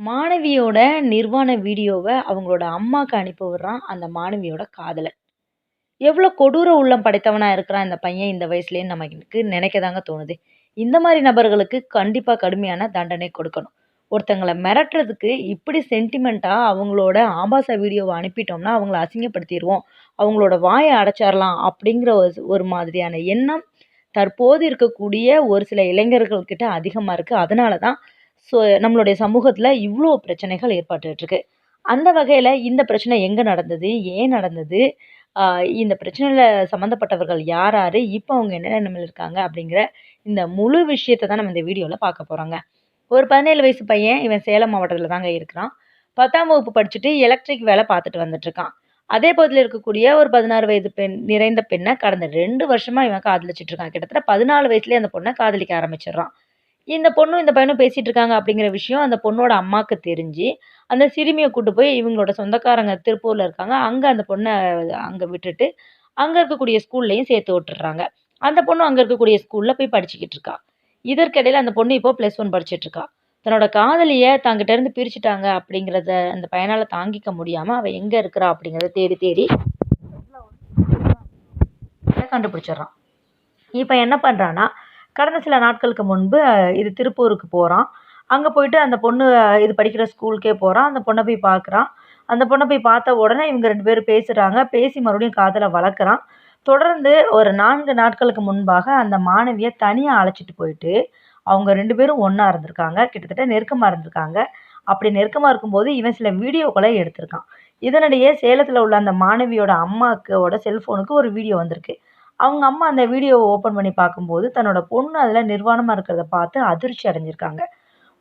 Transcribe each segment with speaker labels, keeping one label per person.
Speaker 1: மாணவியோட நிர்வாண வீடியோவை அவங்களோட அம்மாவுக்கு அனுப்பி விடுறான் அந்த மாணவியோட காதலன். எவ்வளோ கொடூர உள்ளம் படைத்தவனாக இருக்கிறான் இந்த பையன் இந்த வயசுலேன்னு நமக்கு நினைக்க தாங்க தோணுது. இந்த மாதிரி நபர்களுக்கு கண்டிப்பாக கடுமையான தண்டனை கொடுக்கணும். ஒருத்தங்களை மிரட்டுறதுக்கு இப்படி சென்டிமெண்ட்டாக அவங்களோட ஆபாச வீடியோவை அனுப்பிட்டோம்னா, அவங்கள அசிங்கப்படுத்திடுவோம் அவங்களோட வாயை அடைச்சிடலாம் அப்படிங்கிற ஒரு ஒரு மாதிரியான எண்ணம் தற்போது இருக்கக்கூடிய ஒரு சில இளைஞர்கள் அதிகமாக இருக்குது அதனால தான் ஸோ நம்மளுடைய சமூகத்தில் இவ்வளோ பிரச்சனைகள் ஏற்பட்டுருக்கு அந்த வகையில் இந்த பிரச்சனை எங்கே நடந்தது? ஏன் நடந்தது? இந்த பிரச்சனையில் சம்மந்தப்பட்டவர்கள் யார் யார் இப்போ அவங்க என்ன நிலைமையில இருக்காங்க? அப்படிங்கிற இந்த முழு விஷயத்தை தான் நம்ம இந்த வீடியோவில் பார்க்க போகிறோங்க ஒரு 17 வயசு பையன். இவன் சேலம் மாவட்டத்தில் தாங்க இருக்கிறான். 10ஆம் வகுப்பு படிச்சுட்டு எலக்ட்ரிக் வேலை பார்த்துட்டு வந்துட்டுருக்கான். அதே பகுதியில் இருக்கக்கூடிய ஒரு 16 வயது பெண் நிறைந்த பெண்ணை கடந்த ரெண்டு வருஷமாக இவன் காதலிச்சிட்ருக்கான் கிட்டத்தட்ட பதினாலு வயசுலேயே அந்த பொண்ணை காதலிக்க ஆரம்பிச்சிடுறான் இந்த பொண்ணும் இந்த பையனும் பேசிகிட்டு இருக்காங்க அப்படிங்கிற விஷயம் அந்த பொண்ணோட அம்மாவுக்கு தெரிஞ்சு, அந்த சிறுமியை கூட்டு போய் இவங்களோட சொந்தக்காரங்க திருப்பூரில் இருக்காங்க. அங்கே அந்த பொண்ணை அங்கே விட்டுட்டு, அங்கே இருக்கக்கூடிய ஸ்கூல்லையும் சேர்த்து விட்டுறாங்க அந்த பொண்ணும் அங்கே இருக்கக்கூடிய ஸ்கூலில் போய் படிச்சுக்கிட்டு இருக்கா. இதற்கிடையில் அந்த பொண்ணு இப்போ +1 படிச்சுட்டு இருக்கா. தன்னோட காதலியை தங்கிட்ட இருந்து பிரிச்சுட்டாங்க அப்படிங்கிறத அந்த பையனால் தாங்கிக்க முடியாமல் அவள் எங்கே இருக்கிறா அப்படிங்கிறத தேடி தேடி கண்டுபிடிச்சிடுறான். இப்போ என்ன பண்ணுறான்னா கடந்த சில நாட்களுக்கு முன்பு இது திருப்பூருக்கு போகிறான் அங்கே போயிட்டு அந்த பொண்ணு இது படிக்கிற ஸ்கூலுக்கே போகிறான் அந்த பொண்ணை போய் பார்க்குறான். அந்த பொண்ணை போய் பார்த்த உடனே இவங்க ரெண்டு பேரும் பேசுகிறாங்க பேசி மறுபடியும் காதில் வளர்க்குறான். தொடர்ந்து ஒரு நான்கு நாட்களுக்கு முன்பாக அந்த மாணவியை தனியாக அழைச்சிட்டு போயிட்டு, அவங்க ரெண்டு பேரும் ஒன்றா இருந்திருக்காங்க. கிட்டத்தட்ட நெருக்கமாக இருந்திருக்காங்க. அப்படி நெருக்கமாக இருக்கும்போது இவன் சில வீடியோக்களை எடுத்திருக்கான். இதனிடையே சேலத்தில் உள்ள அந்த மாணவியோட அம்மாக்கோட செல்ஃபோனுக்கு ஒரு வீடியோ வந்திருக்கு. அவங்க அம்மா அந்த வீடியோவை ஓப்பன் பண்ணி பார்க்கும்போது, தன்னோட பொண்ணு அதில் நிர்வாணமாக இருக்கிறத பார்த்து அதிர்ச்சி அடைஞ்சிருக்காங்க.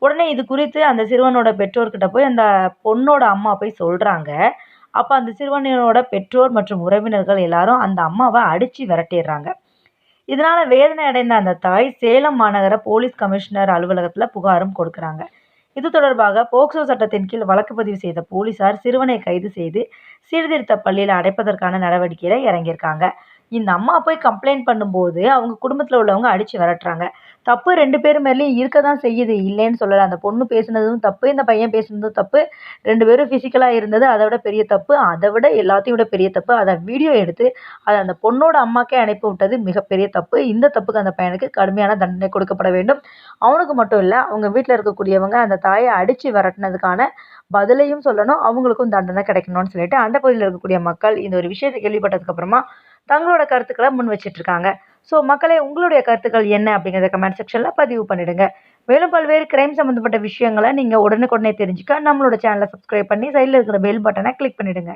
Speaker 1: உடனே இது குறித்து அந்த சிறுவனோட பெற்றோர்கிட்ட போய் அந்த பொண்ணோட அம்மா போய் சொல்கிறாங்க அப்போ அந்த சிறுவனோட பெற்றோர் மற்றும் உறவினர்கள் எல்லாரும் அந்த அம்மாவை அடித்து விரட்டிடுறாங்க இதனால் வேதனை அடைந்த அந்த தாய் சேலம் மாநகர போலீஸ் கமிஷனர் அலுவலகத்தில் புகாரும் கொடுக்குறாங்க. இது தொடர்பாக போக்சோ சட்டத்தின் கீழ் வழக்கு பதிவு செய்த போலீசார் சிறுவனை கைது செய்து சீர்திருத்த பள்ளியில் அடைப்பதற்கான நடவடிக்கையில் இறங்கியிருக்காங்க. இந்த அம்மா போய் கம்ப்ளைண்ட் பண்ணும்போது, அவங்க குடும்பத்தில் உள்ளவங்க அடித்து விரட்டுறாங்க. தப்பு ரெண்டு பேர் மேலேயும் இருக்க தான் செய்யுது. இல்லைன்னு சொல்லலை அந்த பொண்ணு பேசினதும் தப்பு. இந்த பையன் பேசினதும் தப்பு. ரெண்டு பேரும் ஃபிசிக்கலாக இருந்தது அதை விட பெரிய தப்பு. அதை விட எல்லாத்தையும் விட பெரிய தப்பு. அதை வீடியோ எடுத்து அதை அந்த பொண்ணோட அம்மாக்கே அனுப்பி விட்டது மிகப்பெரிய தப்பு. இந்த தப்புக்கு அந்த பையனுக்கு கடுமையான தண்டனை கொடுக்கப்பட வேண்டும். அவனுக்கு மட்டும் இல்லை அவங்க வீட்டில் இருக்கக்கூடியவங்க அந்த தாயை அடித்து விரட்டுனதுக்கான பதிலையும் சொல்லணும். அவங்களுக்கும் தண்டனை கிடைக்கணும்னு சொல்லிட்டு அந்த பகுதியில் இருக்கக்கூடிய மக்கள் இந்த ஒரு விஷயத்தை கேள்விப்பட்டதுக்கப்புறமா தங்களோட கருத்துக்களை முன் வச்சுட்டு இருக்காங்க. ஸோ மக்களே உங்களுடைய கருத்துக்கள் என்ன அப்படிங்கிறத கமெண்ட் செக்ஷனில் பதிவு பண்ணிடுங்க. மேலும் பல்வேறு கிரைம் சம்மந்தப்பட்ட விஷயங்களை நீங்கள் உடனுக்குடனே தெரிஞ்சுக்க நம்மளோட சேனலை சப்ஸ்கிரைப் பண்ணி சைடில் இருக்கிற பெல் பட்டனை கிளிக் பண்ணிடுங்க.